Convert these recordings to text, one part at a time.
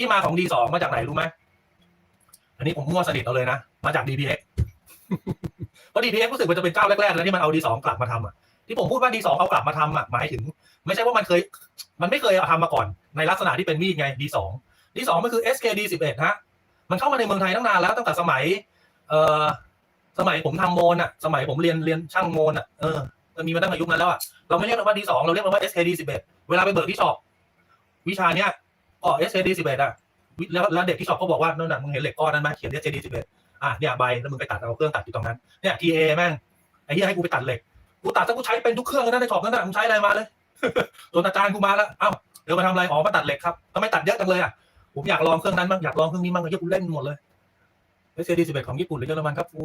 ที่มาของ D2 มาจากไหนรู้ไหมอันนี้ผมมั่วสนิทเอาเลยนะ มาจาก DPX เพราะ DPX รู้สึกมันจะเป็นเจ้าแรกๆแล้วที่มันเอา D2 กลับมาทำอะที่ผมพูดว่า D2 เอากลับมาทำอะหมายถึง ไม่ใช่ว่ามันเคย มันไม่เคยเอาทำมาก่อน ในลักษณะที่เป็นมีดไง D2 D2 มันคือ SKD 11ฮะมันเข้ามาในเมืองไทยตั้งนานแล้วตั้งแต่สมัย เอ่อสมัยผมทำโมนอะ สมัยผมเรียนเรียนช่างโมนอะเออมันมีมาตั้งแต่ยุคนั้นแล้วอะเราไม่เรียกมันว่า D2 เราเรียกมันว่า SKD 11เวลาไปเบิกที่ช็อปวิชาเนี้ย ก็ SKD 11อะแล้วแล้วเด็กที่ชอปก็บอกว่านั่นน่ะมึงเห็นเหล็กก้อนนั้นไหมเขียน SKD 11อะเนี่ยใบแล้วมึงไปตัดเอาเครื่องตัดอยู่ตรงนั้นเนี่ย TA แม่งไอ้เหี้ยให้กูไปตัดเหล็กกูตัดถ้ากูใช้เป็นทุกเครื่องเลยนะในช็อปนั่นน่ะมึงใช้อะไรมาเลยจนอาจารย์กูมาแล้วเอ้าเดี๋ยวมาทำอะไรอ๋อมาตัดเหล็กครับทำไมตัดเยอะจังเลยอะผมอยากลองเครื่องนั้นบ้างอยากลองเครื่องนี้บ้างเหี้ยกูเล่นหมดเลย SKD 11ของญี่ปุ่นหรือเยอรมันครับกู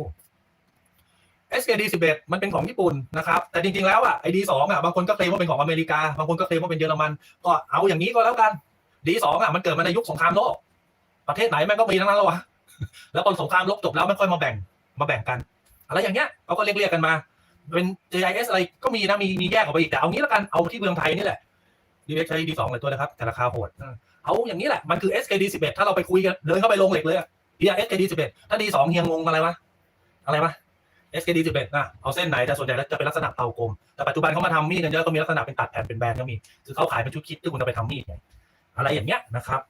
SKD 11มันเป็นของญี่ปุ่นนะครับ แต่จริงๆแล้วอะไอ้ D2 อะบางคนก็เคลมว่าเป็นของอเมริกา บางคนก็เคลมว่าเป็นเยอรมัน ก็เอาอย่างนี้ก็แล้วกัน D2 อะมันเกิดมาในยุคสงครามโลกประเทศไหนแม่งก็มีทั้งนั้นแล้ววะแล้วพอสงครามโลกจบแล้วไม่ค่อยมาแบ่งมาแบ่งกันอะไรอย่างเงี้ยเขาก็เรียกเรียกๆกันมา เป็น JIS อะไรก็มีนะมีมีแยกออกไปอีกแต่เอางี้แล้วกันเอาที่เมืองไทยนี่แหละ DX ใช้ D2 เลยตัวนะครับ แต่ราคาโหดเออเอาอย่างนี้แหละมันคือ SKD 11ถ้าเราไปคุยกันเดินเข้าไปลงเหล็กเลยอะเฮีย SKD 11ถ้า D2 เฮียงงอะไรวะอะไรวะ SKD 11นะเอาเส้นไหนแต่ส่วนใหญ่แล้วจะเป็นลักษณะเตากลมแต่ปัจจุบันเขามาทำมีดกันเยอะก็มีลักษณะเป็นตัดแผ่นเป็นแบนก็มี คือเขาขายเป็นชุดคิดที่คุณจะไปทำมีดไง อะไรอย่างเงี้ยนะครับ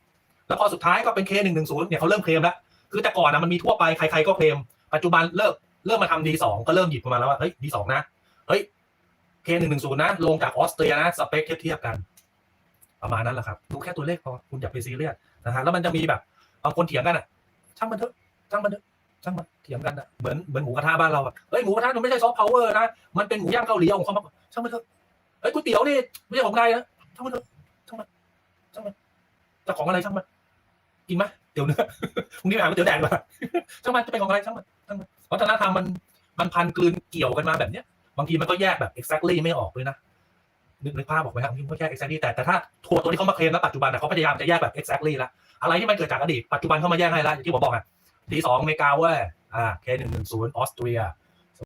แล้วพอสุดท้ายก็เป็น K110 เนี่ยเขาเริ่มเคลมแล้ว คือแต่ก่อนนะมันมีทั่วไปใครๆก็เคลม ปัจจุบันเลิกเริ่มมาทำ D2 ก็เริ่มหยิบมาแล้วว่าเฮ้ย D2 นะ เฮ้ย K110 นะ ลงจากออสเตรียนะ สเปคเทียบๆกัน ประมาณนั้นแหละครับ ดูแค่ตัวเลขพอ คุณอย่าไปซีเรียสนะฮะ แล้วมันจะมีแบบบางคนเถียงกันอะ ช่างมันเถอะ ช่างมันเถอะช่างมันเถียงกันอะ เหมือนเหมือนหมูกระทะบ้านเราอะ เฮ้ยหมูกระทะมันไม่ใช่ซอฟต์พาวเวอร์นะ มันเป็นหมูย่างเกาหลีของเขามาช่างมันเถอะ เฮ้ยก๋วยเตี๋ยวนี่ไม่ใช่ของไทยนะ ช่างมันเถอะ ช่างมันจะของอะไรช่างมันกินไหมเดี๋ยวเนื้อพรุ่งนี้ไปหาก๋วยเตี๋ยวแดกดีกว่าช่างมันจะเป็นของอะไรช่างมันช่างมันวัฒนธรรมมันมันพันกลืนเกี่ยวกันมาแบบเนี้ย บางทีมันก็แยกแบบ exactly ไม่ออกเลยนะนึกนึกภาพออกไหมครับบางทีมันก็แยก exactly แต่แต่ถ้าทัวร์ตัวที่เขามาเคลมแล้วปัจจุบันนะเขาพยายามจะแยกแบบ exactly ละอะไรที่มันเกิดจากอดีตปัจจุบันเขามาแยกให้ละอย่างที่ผมบอกอะ D2 อเมริกาเว้ยอ่า K110 ออสเตรีย